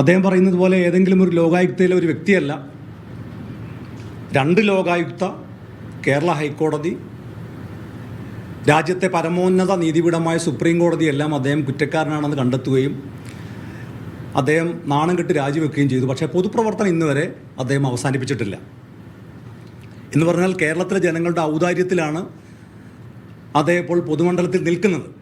അദ്ദേഹം പറയുന്നത് പോലെ ഏതെങ്കിലും ഒരു ലോകായുക്തയിലെ ഒരു വ്യക്തിയല്ല. രണ്ട് ലോകായുക്ത കേരള ഹൈക്കോടതി രാജ്യത്തെ പരമോന്നത നീതിപീഠമായ സുപ്രീം കോടതി എല്ലാം അദ്ദേഹം കുറ്റക്കാരനാണെന്ന് കണ്ടെത്തുകയും അദ്ദേഹം നാണം കെട്ട് രാജിവെക്കുകയും ചെയ്തു. പക്ഷേ പൊതുപ്രവർത്തനം ഇന്ന് വരെ അദ്ദേഹം അവസാനിപ്പിച്ചിട്ടില്ല. എന്ന് പറഞ്ഞാൽ കേരളത്തിലെ ജനങ്ങളുടെ ഔദാര്യത്തിലാണ് അദ്ദേഹം ഇപ്പോൾ പൊതുമണ്ഡലത്തിൽ നിൽക്കുന്നത്.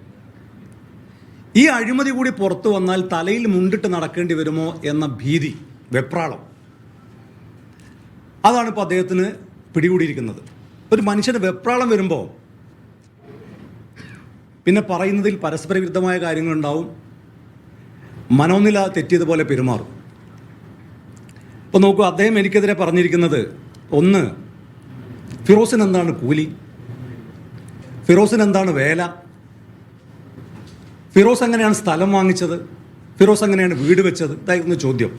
ഈ അഴിമതി കൂടി പുറത്തു വന്നാൽ തലയിൽ മുണ്ടിട്ട് നടക്കേണ്ടി വരുമോ എന്ന ഭീതി വെപ്രാളം. അതാണ് ഇപ്പോൾ അദ്ദേഹത്തിന് പിടികൂടിയിരിക്കുന്നത്. ഒരു മനുഷ്യന് വെപ്രാളം വരുമ്പോൾ പിന്നെ പറയുന്നതിൽ പരസ്പര വിരുദ്ധമായ കാര്യങ്ങളുണ്ടാവും. മനോനില തെറ്റിയതുപോലെ പെരുമാറും. ഇപ്പോൾ നോക്കൂ അദ്ദേഹം എനിക്കെതിരെ പറഞ്ഞിരിക്കുന്നത് ഒന്ന് ഫിറോസിന് എന്താണ് കൂലി? ഫിറോസിന് എന്താണ് വേല? ഫിറോസ് എങ്ങനെയാണ് സ്ഥലം വാങ്ങിച്ചത്? ഫിറോസ് എങ്ങനെയാണ് വീട് വെച്ചത്? ഇതായിരുന്നു ചോദ്യം.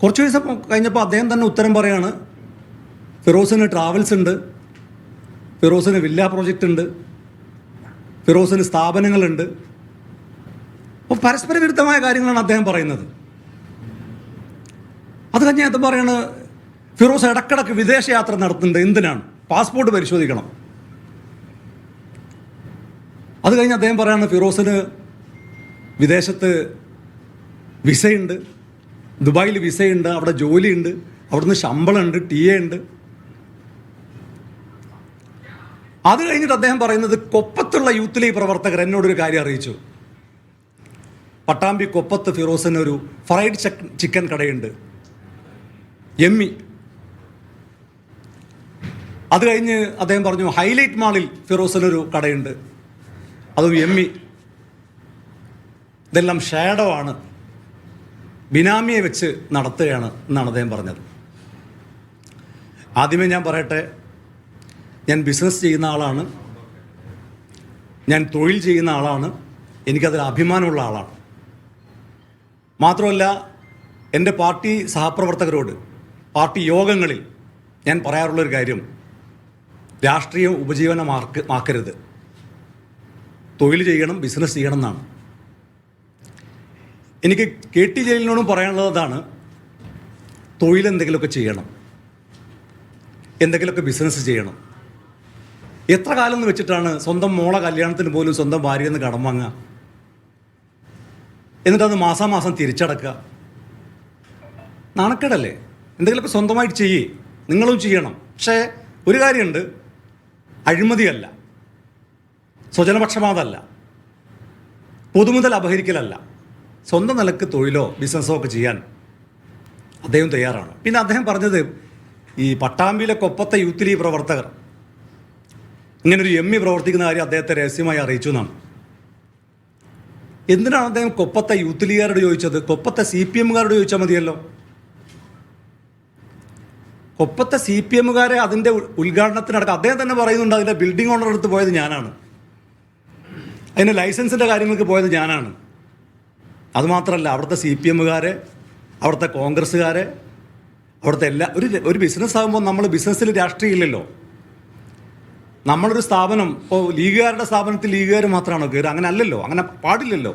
കുറച്ച് ദിവസം കഴിഞ്ഞപ്പോൾ അദ്ദേഹം തന്നെ ഉത്തരം പറയാണ് ഫിറോസിന് ട്രാവൽസ് ഉണ്ട് ഫിറോസിന് വില്ല പ്രോജക്റ്റ് ഉണ്ട് ഫിറോസിന് സ്ഥാപനങ്ങളുണ്ട്. അപ്പോൾ പരസ്പര വിരുദ്ധമായ കാര്യങ്ങളാണ് അദ്ദേഹം പറയുന്നത്. അത് കഴിഞ്ഞ് അദ്ദേഹം പറയാണ് ഫിറോസ് ഇടക്കിടക്ക് വിദേശയാത്ര നടത്തുന്നുണ്ട് എന്തിനാണ്? പാസ്പോർട്ട് പരിശോധിക്കണം. അത് കഴിഞ്ഞ് അദ്ദേഹം പറയാണ് ഫിറോസിന് വിദേശത്ത് വിസയുണ്ട്. ദുബായിൽ വിസയുണ്ട് അവിടെ ജോലിയുണ്ട് അവിടുന്ന് ശമ്പളമുണ്ട് ടി എ ഉണ്ട്. അത് കഴിഞ്ഞിട്ട് അദ്ദേഹം പറയുന്നത് കൊപ്പത്തുള്ള യൂത്ത് ലീഗ് പ്രവർത്തകർ എന്നോടൊരു കാര്യം അറിയിച്ചു. പട്ടാമ്പി കൊപ്പത്ത് ഫിറോസിന് ഒരു ഫ്രൈഡ് ചിക്കൻ കടയുണ്ട്. എമ്മി. അത് കഴിഞ്ഞ് അദ്ദേഹം പറഞ്ഞു ഹൈലൈറ്റ് മാളിൽ ഫിറോസിനൊരു കടയുണ്ട്. അതും എമ്മി ഇതെല്ലാം ഷാഡോ ആണ്. ബിനാമിയെ വെച്ച് നടത്തുകയാണ് എന്നാണ് അദ്ദേഹം പറഞ്ഞത്. ആദ്യമേ ഞാൻ പറയട്ടെ ഞാൻ ബിസിനസ് ചെയ്യുന്ന ആളാണ്. ഞാൻ തൊഴിൽ ചെയ്യുന്ന ആളാണ്. എനിക്കതിൽ അഭിമാനമുള്ള ആളാണ്. മാത്രമല്ല എന്റെ പാർട്ടി സഹപ്രവർത്തകരോട് പാർട്ടി യോഗങ്ങളിൽ ഞാൻ പറയാറുള്ളൊരു കാര്യം. രാഷ്ട്രീയ ഉപജീവനമാർക്ക് മാക്കരുത്. തൊഴിൽ ചെയ്യണം ബിസിനസ് ചെയ്യണം എന്നാണ്. എനിക്ക് കെ ടി ജലീലിനോടും പറയാനുള്ളത് അതാണ് തൊഴിൽ എന്തെങ്കിലുമൊക്കെ ചെയ്യണം. എന്തെങ്കിലുമൊക്കെ ബിസിനസ് ചെയ്യണം. എത്ര കാലം എന്ന് വെച്ചിട്ടാണ് സ്വന്തം മോളെ കല്യാണത്തിന് പോലും സ്വന്തം ഭാര്യയിൽ കടം വാങ്ങുക? എന്നിട്ടത് മാസാമാസം തിരിച്ചടക്കുക. നാണക്കേടല്ലേ? എന്തെങ്കിലുമൊക്കെ സ്വന്തമായിട്ട് ചെയ്യേ. നിങ്ങളും ചെയ്യണം. പക്ഷേ ഒരു കാര്യമുണ്ട്. അഴിമതിയല്ല. സ്വജനപക്ഷപാതമല്ല പൊതുമുതൽ അപഹരിക്കലല്ല. സ്വന്തം നിലയ്ക്ക് തൊഴിലോ ബിസിനസ്സോ ഒക്കെ ചെയ്യാൻ അദ്ദേഹം തയ്യാറാണ്. പിന്നെ അദ്ദേഹം പറഞ്ഞത് ഈ പട്ടാമ്പിയിലെ കൊപ്പത്തെ യൂത്ത് ലീഗ് പ്രവർത്തകർ. ഇങ്ങനൊരു എം ഇ പ്രവർത്തിക്കുന്ന കാര്യം അദ്ദേഹത്തെ രഹസ്യമായി അറിയിച്ചു എന്നാണ്. എന്തിനാണ് അദ്ദേഹം കൊപ്പത്തെ യൂത്ത് ലീഗുകാരോട് ചോദിച്ചത്? കൊപ്പത്തെ സി പി എമ്മുകാരോട് ചോദിച്ചാൽ മതിയല്ലോ. കൊപ്പത്തെ സി പി എമ്മുകാരെ അതിന്റെ ഉദ്ഘാടനത്തിനടക്കം അദ്ദേഹം തന്നെ പറയുന്നുണ്ട് അതിന്റെ ബിൽഡിംഗ് ഓണർ എടുത്ത് പോയത് ഞാനാണ്. അതിന്റെ ലൈസൻസിന്റെ കാര്യങ്ങൾക്ക് പോയത് ഞാനാണ്. അതുമാത്രമല്ല അവിടുത്തെ സി പി എമ്മുകാർ അവിടുത്തെ കോൺഗ്രസ്സുകാർ അവിടുത്തെ എല്ലാ ഒരു ഒരു ബിസിനസ് ആകുമ്പോൾ നമ്മൾ ബിസിനസ്സിൽ രാഷ്ട്രീയം ഇല്ലല്ലോ നമ്മളൊരു സ്ഥാപനം ഇപ്പോൾ ലീഗുകാരുടെ സ്ഥാപനത്തിൽ ലീഗുകാർ മാത്രമാണോ കയറുക അങ്ങനെ അല്ലല്ലോ അങ്ങനെ പാടില്ലല്ലോ.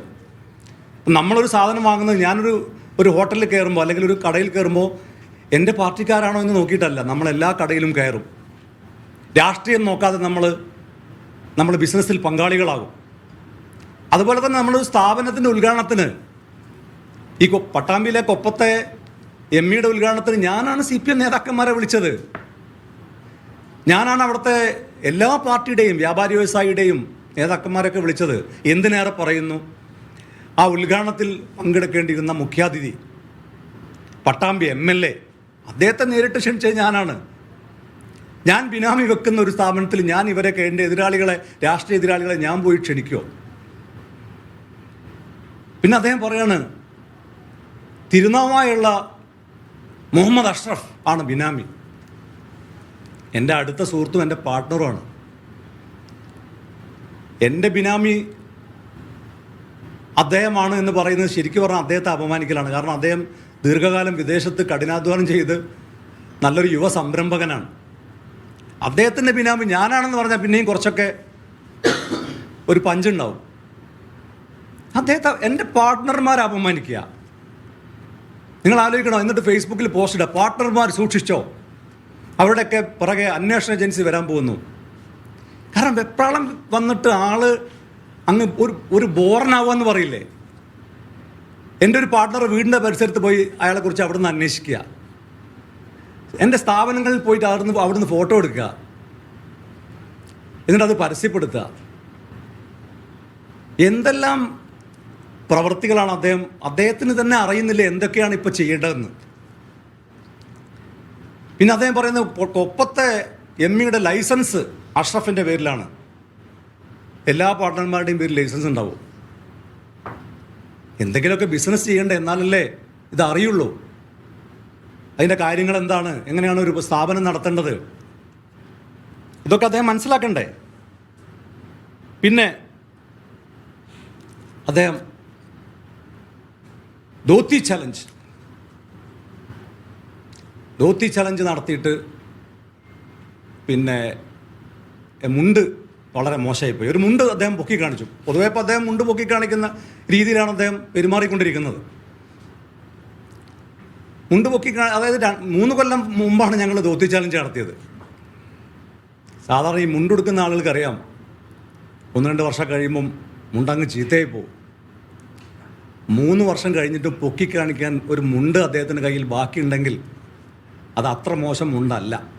നമ്മളൊരു സാധനം വാങ്ങുന്നത് ഞാനൊരു ഒരു ഹോട്ടലിൽ കയറുമ്പോൾ അല്ലെങ്കിൽ ഒരു കടയിൽ കയറുമ്പോൾ എന്റെ പാർട്ടിക്കാരാണോ എന്ന് നോക്കിയിട്ടല്ല. നമ്മൾ എല്ലാ കടയിലും കയറും. രാഷ്ട്രീയം നോക്കാതെ നമ്മൾ നമ്മൾ ബിസിനസ്സിൽ പങ്കാളികളാകും. അതുപോലെ തന്നെ നമ്മൾ സ്ഥാപനത്തിന്റെ ഉദ്ഘാടനത്തിന്. ഈ പട്ടാമ്പിയിലെ കൊപ്പത്തെ എം ഇയുടെ ഉദ്ഘാടനത്തിന് ഞാനാണ് സി പി എം നേതാക്കന്മാരെ വിളിച്ചത്. ഞാനാണ് അവിടുത്തെ എല്ലാ പാർട്ടിയുടെയും വ്യാപാരി വ്യവസായിയുടെയും നേതാക്കന്മാരൊക്കെ വിളിച്ചത്. എന്തിനേറെ പറയുന്നു? ആ ഉദ്ഘാടനത്തിൽ പങ്കെടുക്കേണ്ടിയിരുന്ന മുഖ്യാതിഥി പട്ടാമ്പി എം എൽ എ അദ്ദേഹത്തെ നേരിട്ട് ക്ഷണിച്ചത് ഞാനാണ്. ഞാൻ ബിനാമി വെക്കുന്ന ഒരു സ്ഥാപനത്തിൽ ഞാൻ ഇവരെ എന്റെ എതിരാളികളെ രാഷ്ട്രീയ എതിരാളികളെ ഞാൻ പോയി ക്ഷണിക്കുമോ പിന്നെ അദ്ദേഹം പറയാണ് തിരുനാവായുള്ള മുഹമ്മദ് അഷ്റഫ് ആണ് ബിനാമി. എന്റെ അടുത്ത സുഹൃത്തും എന്റെ പാർട്ട്ണറുമാണ്. എന്റെ ബിനാമി അദ്ദേഹമാണ് എന്ന് പറയുന്നത് ശരിക്കും പറഞ്ഞാൽ അദ്ദേഹത്തെ അപമാനിക്കലാണ്. കാരണം അദ്ദേഹം ദീർഘകാലം വിദേശത്ത് കഠിനാധ്വാനം ചെയ്ത് നല്ലൊരു യുവ സംരംഭകനാണ്. അദ്ദേഹത്തിന്റെ ബിനാമി ഞാനാണെന്ന് പറഞ്ഞാൽ പിന്നെയും കുറച്ചൊക്കെ ഒരു പഞ്ചുണ്ടാവും. അദ്ദേഹത്തെ എന്റെ പാർട്ട്ണർമാരെ അപമാനിക്കുക. നിങ്ങൾ ആലോചിക്കണോ എന്നിട്ട് ഫേസ്ബുക്കിൽ പോസ്റ്റ് ഇടുക. പാർട്ട്ണർമാർ സൂക്ഷിച്ചോ. അവരുടെയൊക്കെ പുറകെ അന്വേഷണ ഏജൻസി വരാൻ പോകുന്നു. കാരണം വെപ്രാളം വന്നിട്ട് ആൾ അങ്ങ് ഒരു ഒരു ബോറനാവുക പറയില്ലേ? എന്റെ ഒരു പാർട്ട്ണർ വീടിന്റെ പരിസരത്ത് പോയി അയാളെക്കുറിച്ച് അവിടെ നിന്ന് അന്വേഷിക്കുക. എന്റെ സ്ഥാപനങ്ങളിൽ പോയിട്ട് അവിടുന്ന് അവിടുന്ന് ഫോട്ടോ എടുക്കുക. എന്നിട്ട് അത് പരസ്യപ്പെടുത്തുക. എന്തെല്ലാം പ്രവൃത്തികളാണ് അദ്ദേഹം അദ്ദേഹത്തിന് തന്നെ അറിയുന്നില്ല എന്തൊക്കെയാണ് ഇപ്പോൾ ചെയ്യേണ്ടതെന്ന്? പിന്നെ അദ്ദേഹം പറയുന്നത് കൊപ്പത്തെ എം ഇയുടെ ലൈസൻസ് അഷ്റഫിന്റെ പേരിലാണ്. എല്ലാ പാർട്ട്ണർമാരുടെയും പേരിൽ ലൈസൻസ് ഉണ്ടാവും. എന്തെങ്കിലുമൊക്കെ ബിസിനസ് ചെയ്യേണ്ടത് എന്നാലല്ലേ ഇത് അറിയുള്ളൂ. അതിന്റെ കാര്യങ്ങൾ എന്താണ്? എങ്ങനെയാണ് ഒരു സ്ഥാപനം നടത്തേണ്ടത്? ഇതൊക്കെ അദ്ദേഹം മനസ്സിലാക്കണ്ടേ? പിന്നെ അദ്ദേഹം ധോത്തി ചലഞ്ച് ധോത്തി ചലഞ്ച് നടത്തിയിട്ട് പിന്നെ മുണ്ട് വളരെ മോശമായിപ്പോയി. ഒരു മുണ്ട് അദ്ദേഹം പൊക്കി കാണിച്ചു. പൊതുവേ ഇപ്പോൾ അദ്ദേഹം മുണ്ട് പൊക്കി കാണിക്കുന്ന രീതിയിലാണ് അദ്ദേഹം പെരുമാറിക്കൊണ്ടിരിക്കുന്നത്. മുണ്ട് പൊക്കി അതായത് മൂന്ന് കൊല്ലം മുമ്പാണ് ഞങ്ങൾ ധോത്തി ചലഞ്ച് നടത്തിയത്. സാധാരണ ഈ മുണ്ടെടുക്കുന്ന ആളുകൾക്കറിയാം. ഒന്ന് രണ്ട് വർഷം കഴിയുമ്പം മുണ്ടങ്ങ് ചീത്തയായി പോകും. മൂന്ന് വർഷം കഴിഞ്ഞിട്ട് പൊക്കിക്കാണിക്കാൻ ഒരു മുണ്ട് അദ്ദേഹത്തിന്റെ കയ്യിൽ ബാക്കിയുണ്ടെങ്കിൽ അത് അത്ര മോശം മുണ്ടല്ല.